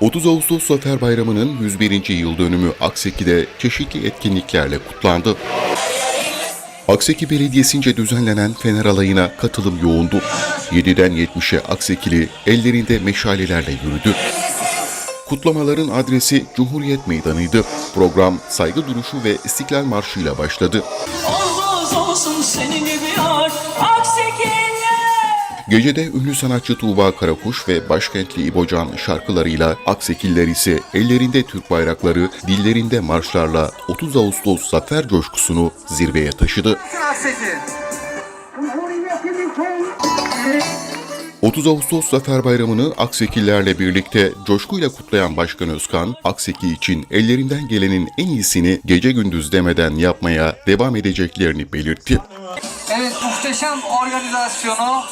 30 Ağustos Zafer Bayramı'nın 101. yıl dönümü Akseki'de çeşitli etkinliklerle kutlandı. Akseki Belediyesi'nce düzenlenen Fener Alayı'na katılım yoğundu. 7'den 70'e Aksekili ellerinde meşalelerle yürüdü. Kutlamaların adresi Cumhuriyet Meydanı'ydı. Program saygı duruşu ve İstiklal Marşı ile başladı. Olmaz olsun senin gibi yar Gecede ünlü sanatçı Tuğba Karakuş ve başkentli İbocan şarkılarıyla Aksekiller ise ellerinde Türk bayrakları, dillerinde marşlarla 30 Ağustos zafer coşkusunu zirveye taşıdı. Akseki. 30 Ağustos Zafer Bayramı'nı Aksekillerle birlikte coşkuyla kutlayan Başkan Özkan, Akseki için ellerinden gelenin en iyisini gece gündüz demeden yapmaya devam edeceklerini belirtti. Evet muhteşem organizasyonu